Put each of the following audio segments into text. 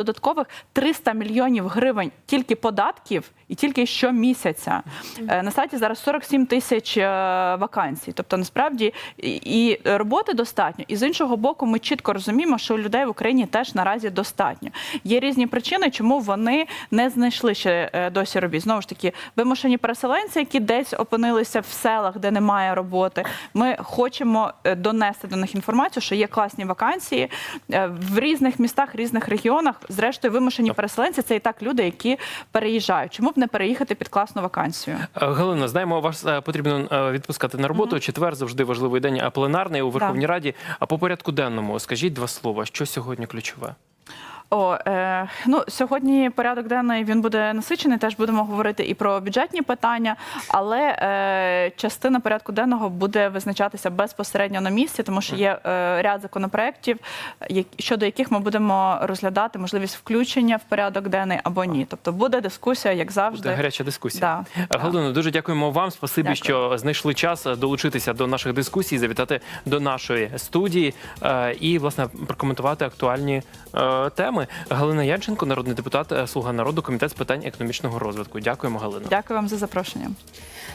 додаткових 300 мільйонів гривень тільки податків і тільки щомісяця. Е, На сайті зараз 47 тисяч е, вакансій. Тобто, насправді і роботи достатньо. І з іншого боку, ми чітко розуміємо, що людей в Україні теж наразі достатньо. Є різні причини, чому вони не знайшли ще е, досі робіт. Знову ж таки, вимушені переселенці, які десь опинилися в селах, де немає роботи. Ми хочемо донести до них інформацію, що є класні вакансії в різних містах, різних регіонах. Зрештою, вимушені переселенці це і так люди, які переїжджають. Чому б не переїхати під класну вакансію? Е, Галина, знаємо, вас е, потрібно е, відпускати на роботу. Четвер завжди важливий день, а пленарний у Верховній Раді. А по порядку денному скажіть два слова. Що сьогодні ключове? О, е, ну сьогодні порядок денний він буде насичений. Теж будемо говорити і про бюджетні питання, але е, частина порядку денного буде визначатися безпосередньо на місці, тому що є е, ряд законопроєктів, як- щодо яких ми будемо розглядати можливість включення в порядок денний або ні. Тобто буде дискусія, як завжди. Буде гаряча дискусія. Да, Е, так. Галино, дуже дякуємо вам. Спасибі, Дякую. що знайшли час е, долучитися до наших дискусій, завітати до нашої студії е, і власне прокоментувати актуальні е, теми. Галина Янченко, народний депутат, е, слуга народу, комітет з питань економічного розвитку. Дякуємо, Галина. Дякую вам за запрошення.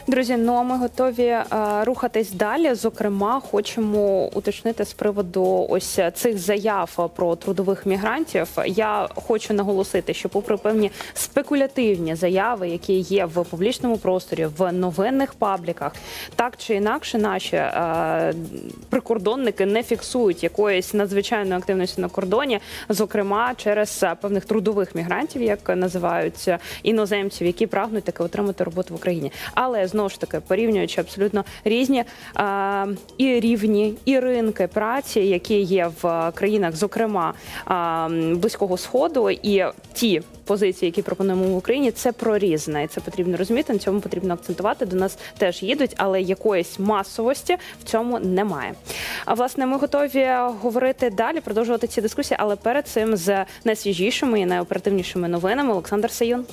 Друзі, ну а ми готові е, рухатись далі. Зокрема, хочемо уточнити з приводу ось цих заяв про трудових мігрантів. Я хочу наголосити, що, попри певні спекулятивні заяви, які є в публічному просторі, в новинних пабліках, так чи інакше, наші е, прикордонники не фіксують якоїсь надзвичайної активності на кордоні, зокрема через е, певних трудових мігрантів, як називаються іноземців, які прагнуть таки отримати роботу в Україні. Але знову ж таки, порівнюючи абсолютно різні е, і рівні, і ринки праці, які є в країнах, зокрема е, близького сходу, і ті позиції, які пропонуємо в Україні, це прорізне, і це потрібно розуміти. На цьому потрібно акцентувати. До нас теж їдуть, але якоїсь масовості в цьому немає. А власне, ми готові говорити далі, продовжувати ці дискусії, але перед цим з найсвіжішими і найоперативнішими новинами Олександр Саюн.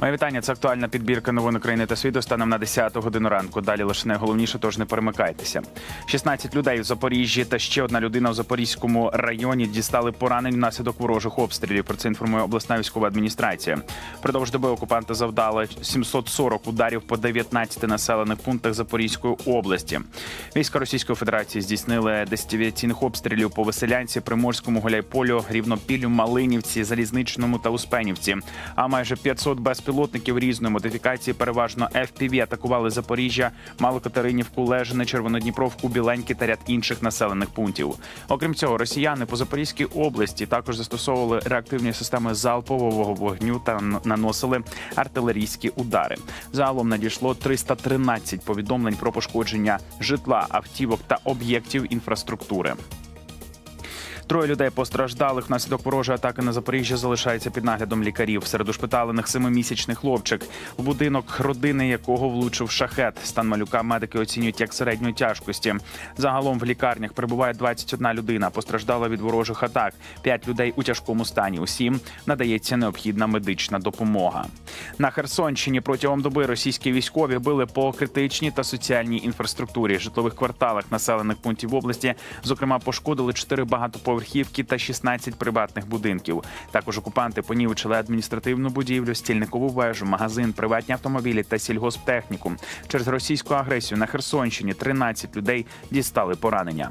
Моє вітання. Це актуальна підбірка новин України та світу станом на 10 годину ранку. Далі лише найголовніше, тож не перемикайтеся. 16 людей в Запоріжжі та ще одна людина в Запорізькому районі дістали поранень внаслідок ворожих обстрілів. Про це інформує обласна військова адміністрація. Продовж доби окупанти завдали 740 ударів по 19 населених пунктах Запорізької області. Війська Російської Федерації здійснили 10 авіаційних обстрілів по Веселянці, Приморському, Гуляйполю, Рівнопіллю, Малинівці, Залізничному та Успенівці. А майже 500 безпілотників різної модифікації, переважно FPV, атакували Запоріжжя, Малокатеринівку, Лежине, Червонодніпровку, Біленьки та ряд інших населених пунктів. Окрім цього, росіяни по Запорізькій області також застосовували реактивні системи залпового вогню та наносили артилерійські удари. Загалом надійшло 313 повідомлень про пошкодження житла, автівок та об'єктів інфраструктури. Троє людей постраждалих внаслідок ворожої атаки на Запоріжжя залишаються під наглядом лікарів. Серед ушпиталених семимісячний хлопчик, в будинок родини якого влучив шахет. Стан малюка медики оцінюють як середньої тяжкості. Загалом в лікарнях перебуває 21 людина. Постраждала від ворожих атак. П'ять людей у тяжкому стані. Усім надається необхідна медична допомога. На Херсонщині протягом доби російські військові били по критичній та соціальній інфраструктурі житлових кварталах населених пунктів області. Зокрема, пошкодили 4 багатоповерхівки та 16 приватних будинків. Також окупанти понівечили адміністративну будівлю, стільникову вежу, магазин, приватні автомобілі та сільгосптехніку. Через російську агресію на Херсонщині 13 людей дістали поранення.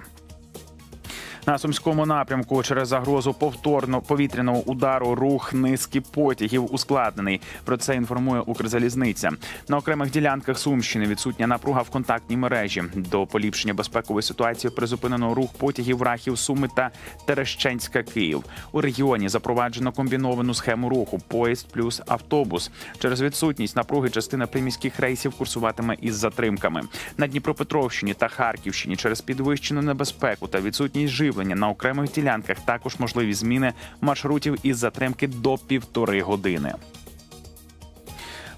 На сумському напрямку через загрозу повторно повітряного удару рух низки потягів ускладнений. Про це інформує Укрзалізниця. На окремих ділянках Сумщини відсутня напруга в контактній мережі. До поліпшення безпекової ситуації призупинено рух потягів Рахів, Суми та Терещенська Київ. У регіоні запроваджено комбіновану схему руху поїзд плюс автобус. Через відсутність напруги частина приміських рейсів курсуватиме із затримками. На Дніпропетровщині та Харківщині через підвищену небезпеку та відсутність живлення на окремих ділянках також можливі зміни маршрутів із затримки до півтори години.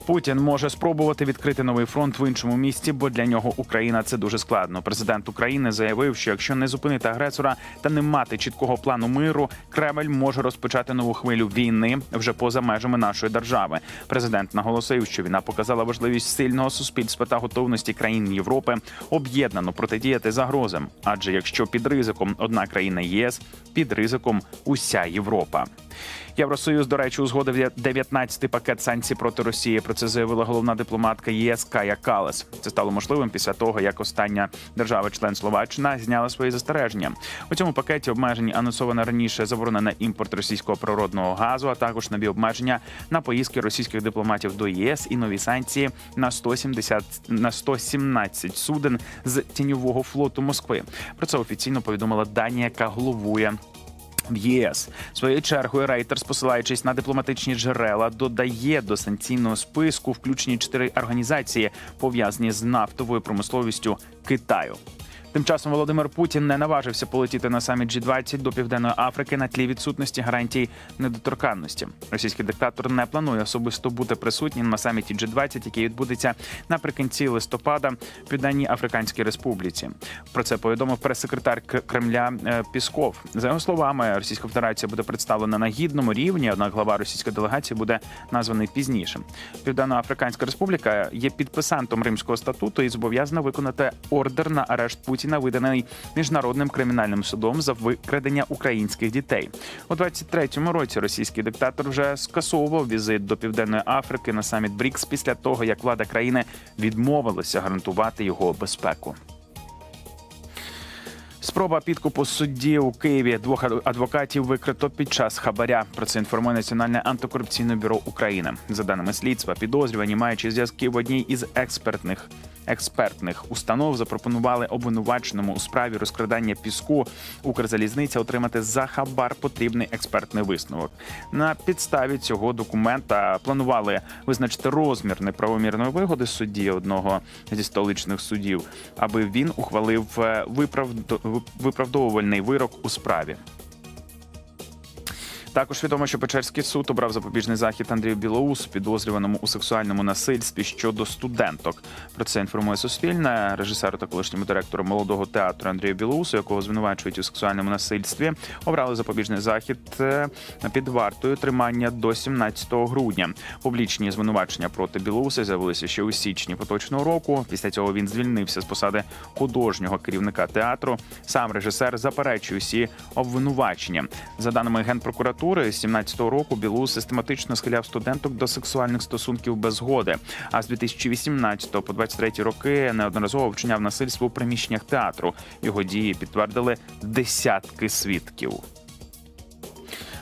Путін може спробувати відкрити новий фронт в іншому місті, бо для нього Україна це дуже складно. Президент України заявив, що якщо не зупинити агресора та не мати чіткого плану миру, Кремль може розпочати нову хвилю війни вже поза межами нашої держави. Президент наголосив, що війна показала важливість сильного суспільства та готовності країн Європи об'єднано протидіяти загрозам. Адже якщо під ризиком одна країна ЄС, під ризиком уся Європа. Євросоюз, до речі, узгодив 19-й пакет санкцій проти Росії. Про це заявила головна дипломатка ЄС Кая Калес. Це стало можливим після того, як остання держава-член Словаччина зняла свої застереження. У цьому пакеті обмежень анонсовано раніше заборона на імпорт російського природного газу, а також нові обмеження на поїздки російських дипломатів до ЄС і нові санкції на 170, на 117 суден з тіньового флоту Москви. Про це офіційно повідомила Данія, яка головує в ЄС своєю чергою Рейтерс, посилаючись на дипломатичні джерела, додає до санкційного списку включені чотири організації, пов'язані з нафтовою промисловістю Китаю. Тим часом Володимир Путін не наважився полетіти на саміт G20 до Південної Африки на тлі відсутності гарантій недоторканності. Російський диктатор не планує особисто бути присутнім на саміті G20, який відбудеться наприкінці листопада в Південній Африканській Республіці. Про це повідомив прес-секретар Кремля е, Пісков. За його словами, Російська Федерація буде представлена на гідному рівні. Однак глава російської делегації буде названий пізніше. Південно-Африканська Республіка є підписантом Римського статуту і зобов'язана виконати ордер на арешт Путіна, виданий міжнародним кримінальним судом за викрадення українських дітей. У 23-му році російський диктатор вже скасовував візит до Південної Африки на саміт БРІКС після того, як влада країни відмовилася гарантувати його безпеку. Спроба підкупу судді у Києві двох адвокатів викрито під час хабаря. Про це інформує Національне антикорупційне бюро України. За даними слідства, підозрювані, маючи зв'язки в одній із експертних. Експертних установ запропонували обвинуваченому у справі розкрадання піску Укрзалізниця отримати за хабар потрібний експертний висновок. На підставі цього документа планували визначити розмір неправомірної вигоди судді одного зі столичних судів, аби він ухвалив е, виправдовувальний вирок у справі. Також відомо, що Печерський суд обрав запобіжний захід Андрію Білоусу, підозрюваному у сексуальному насильстві щодо студенток. Про це інформує Суспільне. Режисеру та колишньому директору молодого театру Андрію Білоусу, якого звинувачують у сексуальному насильстві, обрали запобіжний захід е, під вартою тримання до 17 грудня. Публічні звинувачення проти Білоуса з'явилися ще у січні поточного року. Після цього він звільнився з посади художнього керівника театру. Сам режисер заперечує усі обвинувачення. За даними генпрокуратури, з 17-го року білу систематично схиляв студенток до сексуальних стосунків без згоди. А з 2018 по 23 роки неодноразово вчиняв насильство у приміщеннях театру. Його дії підтвердили десятки свідків.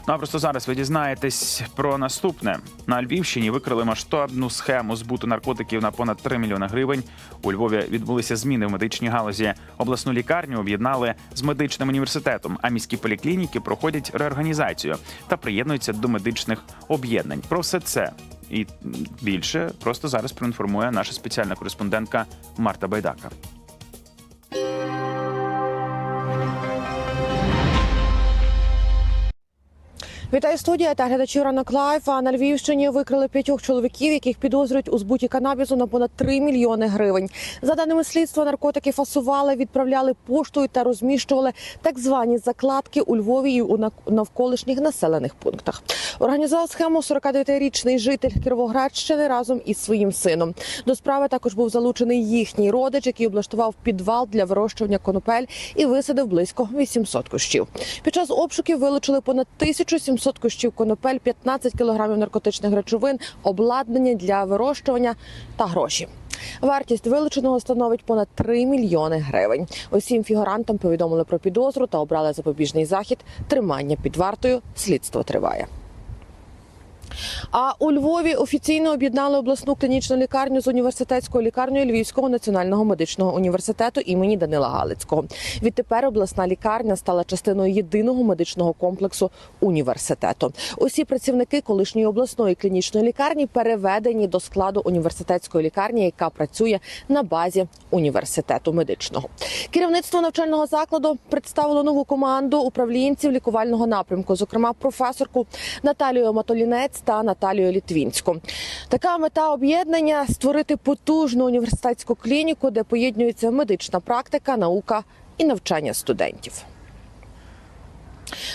Ну а просто зараз ви дізнаєтесь про наступне. На Львівщині викрили масштабну схему збуту наркотиків на понад 3 мільйони гривень. У Львові відбулися зміни в медичній галузі. Обласну лікарню об'єднали з медичним університетом, а міські поліклініки проходять реорганізацію та приєднуються до медичних об'єднань. Про все це і більше просто зараз проінформує наша спеціальна кореспондентка Марта Байдака. Вітаю студія та глядачі ранок лайф. На Львівщині викрили п'ятьох чоловіків, яких підозрюють у збуті канабісу на понад 3 мільйони гривень. За даними слідства, наркотики фасували, відправляли поштою та розміщували так звані закладки у Львові і у навколишніх населених пунктах. Організував схему 49-річний житель Кіровоградщини разом із своїм сином. До справи також був залучений їхній родич, який облаштував підвал для вирощування конопель і висадив близько 800 кущів. Під час обшуків вилучили понад 1700 кущів конопель, 15 кілограмів наркотичних речовин, обладнання для вирощування та гроші. Вартість вилученого становить понад 3 мільйони гривень. Усім фігурантам повідомили про підозру та обрали запобіжний захід. Тримання під вартою. Слідство триває. А у Львові офіційно об'єднали обласну клінічну лікарню з університетською лікарнею Львівського національного медичного університету імені Данила Галицького. Відтепер обласна лікарня стала частиною єдиного медичного комплексу університету. Усі працівники колишньої обласної клінічної лікарні переведені до складу університетської лікарні, яка працює на базі університету медичного. Керівництво навчального закладу представило нову команду управлінців лікувального напрямку, зокрема професорку Наталію Матолінець та Наталію Літвінську. Така мета об'єднання створити потужну університетську клініку, де поєднується медична практика, наука і навчання студентів.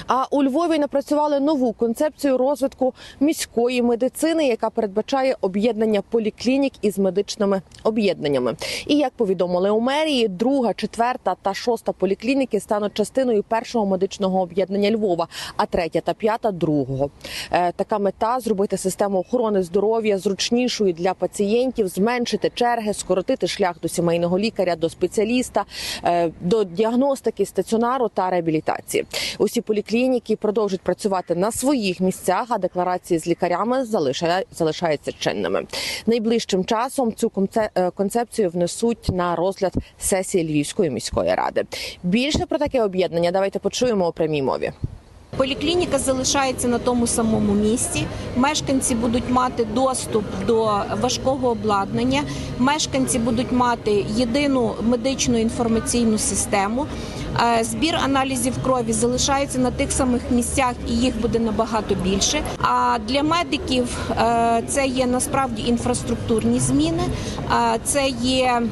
А у Львові напрацювали нову концепцію розвитку міської медицини, яка передбачає об'єднання поліклінік із медичними об'єднаннями. І як повідомили у мерії, друга, четверта та шоста поліклініки стануть частиною першого медичного об'єднання Львова, а третя та п'ята другого. Е, Така мета зробити систему охорони здоров'я зручнішою для пацієнтів, зменшити черги, скоротити шлях до сімейного лікаря, до спеціаліста, е, до діагностики, стаціонару та реабілітації. Усі поліклініки продовжують працювати на своїх місцях, а декларації з лікарями залишає- залишаються чинними. Найближчим часом цю е, концепцію внесуть на розгляд сесії Львівської міської ради. Більше про таке об'єднання давайте почуємо у прямій мові. Поліклініка залишається на тому самому місці. Мешканці будуть мати доступ до важкого обладнання. Мешканці будуть мати єдину медичну інформаційну систему. Е, Збір аналізів крові залишається на тих самих місцях, і їх буде набагато більше. А для медиків е, це є насправді інфраструктурні зміни, е, це є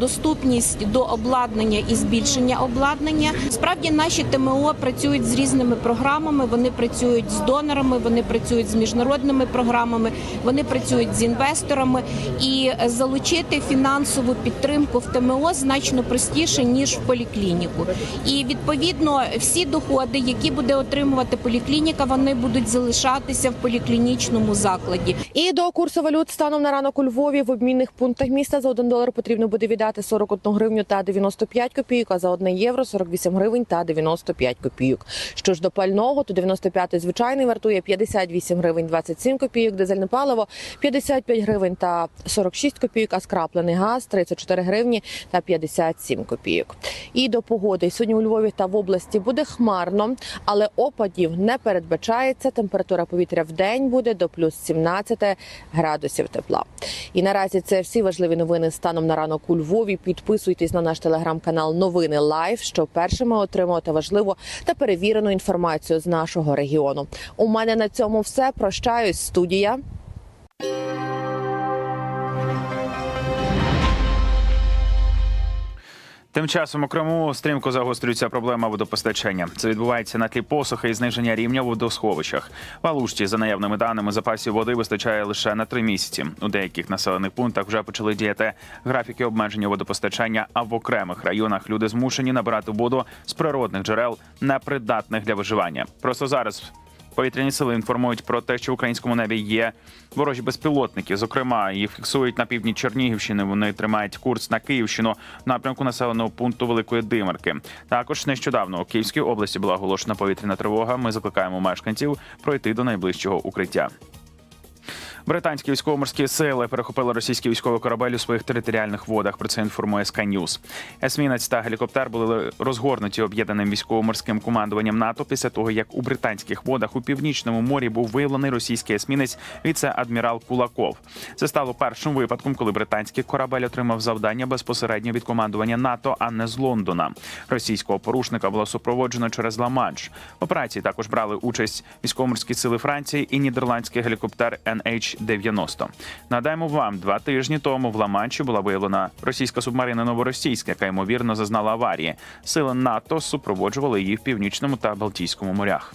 доступність до обладнання і збільшення обладнання. Справді наші ТМО працюють з різними програмами. Вони працюють з донорами, вони працюють з міжнародними програмами, вони працюють з інвесторами і залучити фінансову підтримку в ТМО значно простіше ніж в поліклініку. І відповідно всі доходи, які буде отримувати поліклініка, вони будуть залишатися в поліклінічному закладі. І до курсу валют станом на ранок у Львові в обмінних пунктах міста за 1 долар потрібно буде віддати 41 гривню та 95 копійок, а за 1 євро 48 гривень та 95 копійок. Що ж до пального, то 95 звичайний вартує 58 гривень 27 копійок, дизельне паливо 55 гривень та 46 копійок, а скраплений газ 34 гривні та 57 копійок. І до погоди сьогодні у Львові та в області буде хмарно, але опадів не передбачається. Температура повітря в день буде до плюс 17 градусів тепла. І наразі це всі важливі новини станом на ранок у Львові. Підписуйтесь на наш телеграм-канал Новини Лайв, щоб першими отримувати важливу та перевірену інформацію з нашого регіону. У мене на цьому все. Прощаюсь. Студія. Тим часом у Криму стрімко загострюється проблема водопостачання. Це відбувається на тлі посухи і зниження рівня в водосховищах. В Алушті, за наявними даними, запасів води вистачає лише на три місяці. У деяких населених пунктах вже почали діяти графіки обмеження водопостачання. А в окремих районах люди змушені набирати воду з природних джерел, непридатних для виживання. Просто зараз Повітряні сили інформують про те, що в українському небі є ворожі безпілотники. Зокрема, їх фіксують на півдні Чернігівщини. Вони тримають курс на Київщину напрямку населеного пункту Великої Димарки. Також нещодавно у Київській області була оголошена повітряна тривога. Ми закликаємо мешканців пройти до найближчого укриття. Британські військово-морські сили перехопили російський військовий корабель у своїх територіальних водах. Про це інформує News. Есмінець та гелікоптер були розгорнуті об'єднаним військово-морським командуванням НАТО після того, як у британських водах у північному морі був виявлений російський есмінець віце-адмірал Кулаков. Це стало першим випадком, коли британський корабель отримав завдання безпосередньо від командування НАТО, а не з Лондона. Російського порушника було супроводжено через Ла-Манш. В операції також брали участь військово-морські сили Франції і нідерландський гелікоптер NH-90. Нагадаємо вам, два тижні тому в Ла-Манші була виявлена російська субмарина Новоросійська, яка ймовірно зазнала аварії. Сили НАТО супроводжували її в північному та Балтійському морях.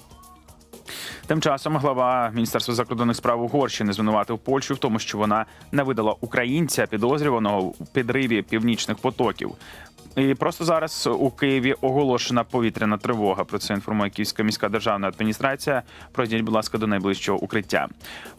Тим часом глава міністерства закордонних справ Угорщини звинуватив Польщу в тому, що вона не видала українця підозрюваного у підриві північних потоків. І просто зараз у Києві оголошена повітряна тривога. Про це інформує Київська міська державна адміністрація. Пройдіть, будь ласка, до найближчого укриття.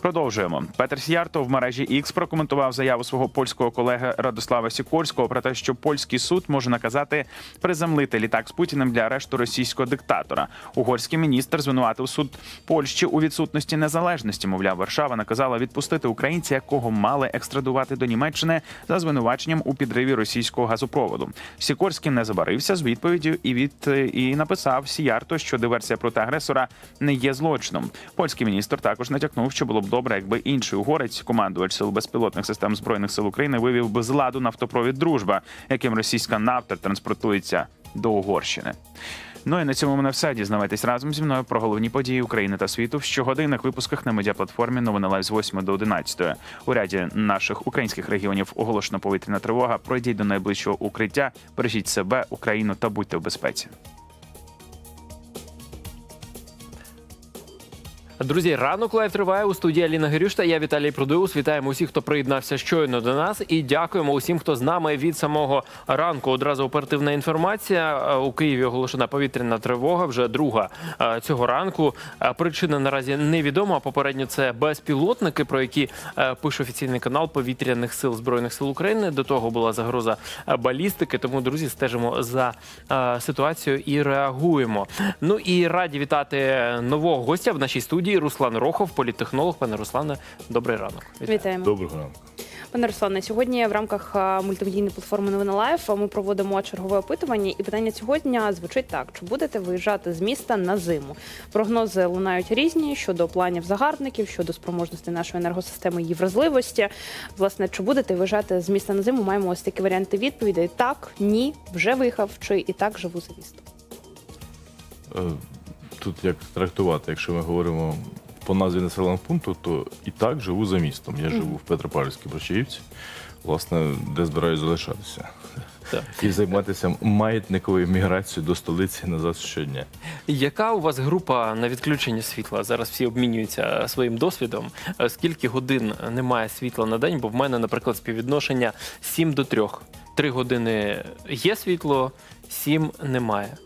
Продовжуємо. Петер Сіярто в мережі X прокоментував заяву свого польського колеги Радослава Сікорського про те, що польський суд може наказати приземлити літак з Путіним для арешту російського диктатора. Угорський міністр звинуватив суд Польщі у відсутності незалежності. Мовляв, Варшава наказала відпустити українця, якого мали екстрадувати до Німеччини за звинуваченням у підриві російського газопроводу. Сікорський не забарився з відповіддю і від і написав Сіярто, що диверсія проти агресора не є злочином. Польський міністр також натякнув, що було б добре, якби інший угорець, командувач сил безпілотних систем збройних сил України, вивів би з ладу нафтопровід Дружба, яким російська нафта транспортується до Угорщини. Ну і на цьому мене все. Дізнавайтесь разом зі мною про головні події України та світу в щогодинних випусках на медіаплатформі Новини Лайв з 8 до 11. У ряді наших українських регіонів оголошена повітряна тривога. Пройдіть до найближчого укриття, бережіть себе, Україну та будьте в безпеці. Друзі, ранок лайв триває у студії Аліна Герюш та я Віталій Продиус. Вітаємо усіх, хто приєднався щойно до нас, і дякуємо усім, хто з нами від самого ранку. Одразу оперативна інформація. Е, У Києві оголошена повітряна тривога. Вже друга е, цього ранку. Е, Причина наразі невідома. Попередньо це безпілотники, про які пише офіційний канал повітряних сил збройних сил України. До того була загроза балістики. Тому друзі, стежимо за ситуацією і реагуємо. Ну і раді вітати нового гостя в нашій студії. Руслан Рохов, політтехнолог. Пане Руслане, добрий ранок. Вітаю. Вітаємо. Доброго ранку. Пане Руслане, сьогодні в рамках мультимедійної платформи Новина Лайф ми проводимо чергове опитування, і питання сьогодні звучить так: чи будете виїжджати з міста на зиму? Прогнози лунають різні щодо планів загарбників, щодо спроможності нашої енергосистеми її вразливості. Власне, чи будете виїжджати з міста на зиму? Маємо ось такі варіанти відповідей: так, ні, вже виїхав, чи і так живу за містом. Тут як трактувати, якщо ми говоримо по назві населеного пункту, то і так живу за містом. Я живу в Петропавлівській Брачаївці, власне, де збираюсь залишатися. Так. І займатися маятниковою міграцією до столиці назад щодня. Яка у вас група на відключення світла? Зараз всі обмінюються своїм досвідом. Е, Скільки годин немає світла на день? Бо в мене, наприклад, співвідношення 7 до 3. Три години є світло, 7 немає.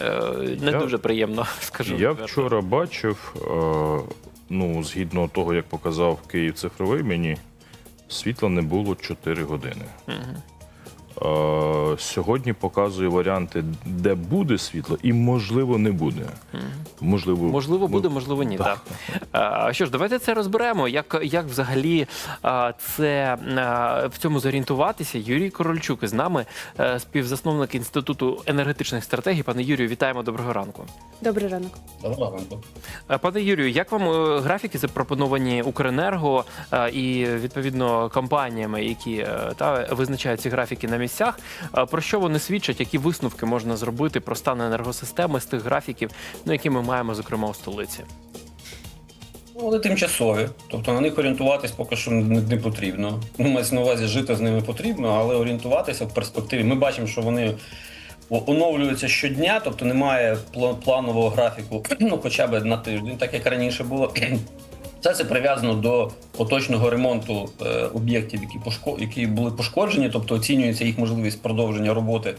Е, Не Я- дуже приємно, скажу. Я відверто. вчора бачив, е, ну, згідно того, як показав Київ цифровий, мені світла не було 4 години. Мгм. Е, Сьогодні показує варіанти, де буде світло, і можливо не буде. Можливо, Можливо, буде, можливо, ні. Так. А, що ж, давайте це розберемо. Як, як взагалі а, це а, в цьому зорієнтуватися? Юрій Корольчук із нами, е, співзасновник інституту енергетичних стратегій. Пане Юрію, вітаємо доброго ранку. Добрий ранок. Доброго ранку. Е, Пане Юрію, як вам е, графіки запропоновані Укренерго е, і відповідно компаніями, які е, та визначають ці графіки на місцях? Про що вони свідчать? Які висновки можна зробити про стан енергосистеми з тих графіків, ну які ми маємо зокрема у столиці? Ну, Вони тимчасові, тобто на них орієнтуватись поки що не, потрібно. Ну, мається на увазі жити з ними потрібно, але орієнтуватися в перспективі. Ми бачимо, що вони оновлюються щодня, тобто немає планового графіку, ну хоча б на тиждень, так як раніше було. Все це прив'язано до поточного ремонту е, об'єктів, які які були пошкоджені, тобто оцінюється їх можливість продовження роботи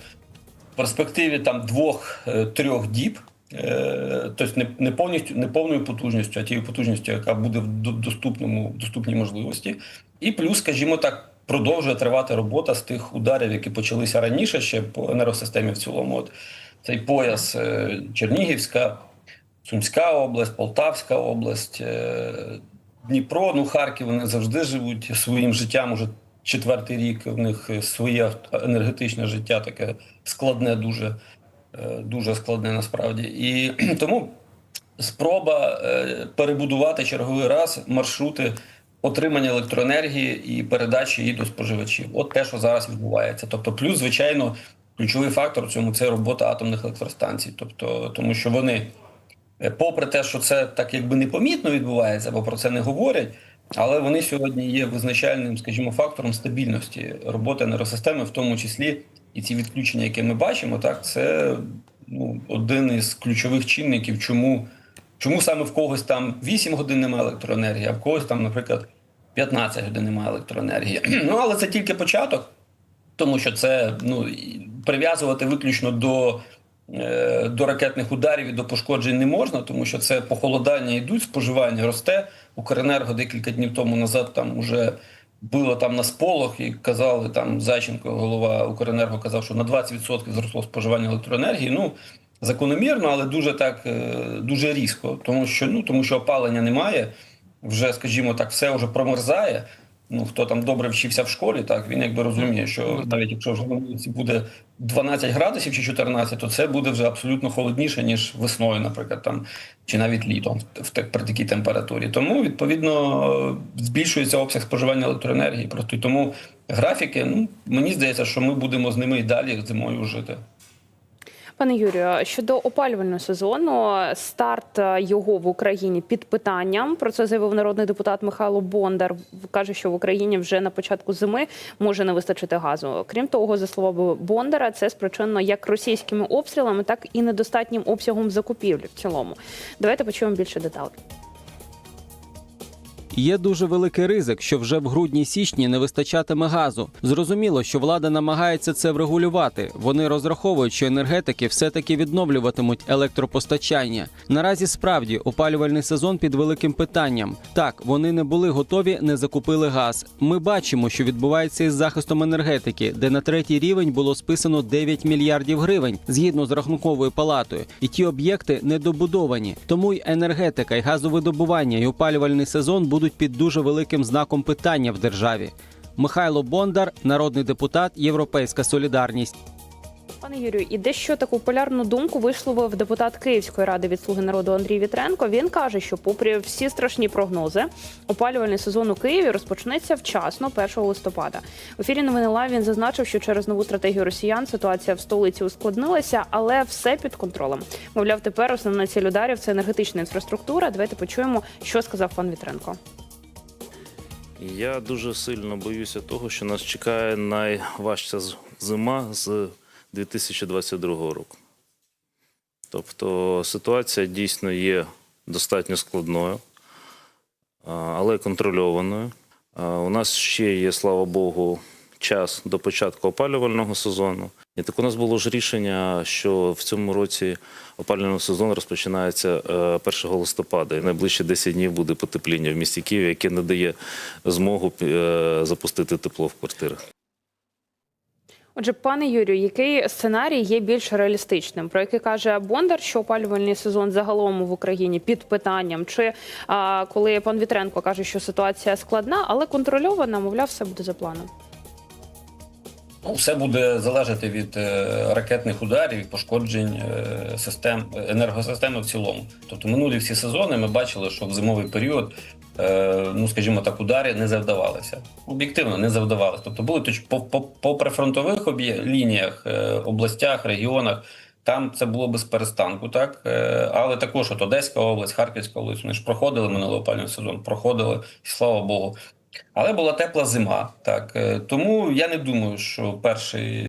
в перспективі там двох-трьох діб. Е, Тобто не, повністю не повною потужністю, а тією потужністю, яка буде в доступному доступній можливості. І плюс, скажімо так, продовжує тривати робота з тих ударів, які почалися раніше ще по енергосистемі в цілому. От цей пояс е, Чернігівська, Сумська область, Полтавська область, е, Дніпро, ну Харків вони завжди живуть своїм життям уже четвертий рік. В них своє енергетичне життя таке складне, дуже, е, дуже складне насправді. І тому спроба е, перебудувати черговий раз маршрути отримання електроенергії і передачі її до споживачів. От те, що зараз відбувається. Тобто, плюс, звичайно, ключовий фактор в цьому це робота атомних електростанцій. Тобто, тому що вони, попри те, що це так якби непомітно відбувається, бо про це не говорять. Але вони сьогодні є визначальним, скажімо, фактором стабільності роботи енергосистеми, в тому числі і ці відключення, які ми бачимо, так це ну, один із ключових чинників, чому, чому саме в когось там 8 годин немає електроенергії, а в когось там, наприклад, 15 годин немає електроенергії. Ну але це тільки початок, тому що це ну, прив'язувати виключно до, е, до ракетних ударів і до пошкоджень не можна, тому що це похолодання йдуть, споживання росте. Укренерго декілька днів тому назад там уже було там на сполох і казали там Зайченко, голова Укренерго, казав, що на 20% зросло споживання електроенергії. Ну закономірно, але дуже так е, дуже різко, тому що ну тому що опалення немає. Вже, скажімо так, все вже промерзає. Ну, хто там добре вчився в школі, так він якби розуміє, що навіть якщо вже на вулиці буде 12 градусів чи 14, то це буде вже абсолютно холодніше, ніж весною, наприклад, там чи навіть літом в при такій температурі. Тому відповідно збільшується обсяг споживання електроенергії. Просто і тому графіки, ну мені здається, що ми будемо з ними і далі зимою жити. Пане Юрію, щодо опалювального сезону, старт е, його в Україні під питанням. Про це заявив народний депутат Михайло Бондар. каже, що в Україні вже на початку зими може не вистачити газу. Крім того, за словами Бондара, це спричинено як російськими обстрілами, так і недостатнім обсягом закупівлі в цілому. Давайте почуємо більше деталей. Є дуже великий ризик, що вже в грудні-січні не вистачатиме газу. Зрозуміло, що влада намагається це врегулювати. Вони розраховують, що енергетики все-таки відновлюватимуть електропостачання. Наразі справді опалювальний сезон під великим питанням. Так, вони не були готові, не закупили газ. Ми бачимо, що відбувається із захистом енергетики, де на третій рівень було списано 9 мільярдів гривень згідно з рахунковою палатою, і ті об'єкти недобудовані. Тому й енергетика, і газовидобування, і опалювальний сезон будуть під дуже великим знаком питання в державі. Михайло Бондар, народний депутат, Європейська Солідарність. Пане Юрію, і дещо таку полярну думку висловив депутат Київської ради від Слуги народу Андрій Вітренко. Він каже, що, попри всі страшні прогнози, опалювальний сезон у Києві розпочнеться вчасно, 1 листопада. У ефірі новини Лайв він зазначив, що через нову стратегію росіян ситуація в столиці ускладнилася, але все під контролем. Мовляв, тепер основна ціль ударів це енергетична інфраструктура. Давайте почуємо, що сказав пан Вітренко. Я дуже сильно боюся того, що нас чекає найважча зима з 2022 року. Тобто ситуація дійсно є достатньо складною, але контрольованою. У нас ще є, слава Богу, час до початку опалювального сезону. І так у нас було ж рішення, що в цьому році опалювальний сезон розпочинається е, 1 листопада, і найближчі 10 днів буде потепління в місті Києві, яке не дає змогу е, запустити тепло в квартирах. Отже, пане Юрію, який сценарій є більш реалістичним? Про який каже Бондар, що опалювальний сезон загалом в Україні під питанням? Чи а, коли пан Вітренко каже, що ситуація складна, але контрольована, мовляв, все буде за планом? Ну, все буде залежати від е, ракетних ударів, і пошкоджень е, систем енергосистеми в цілому. Тобто минулі всі сезони ми бачили, що в зимовий період, е, ну скажімо так, удари не завдавалися. Об'єктивно не завдавалися. Тобто були точ по, по, по прифронтових лініях, областях, регіонах. Там це було без перестанку, так але також от Одеська область, Харківська область, вони ж проходили минулий опалювальний сезон, проходили, і слава Богу. Але була тепла зима, так Е, тому я не думаю, що перший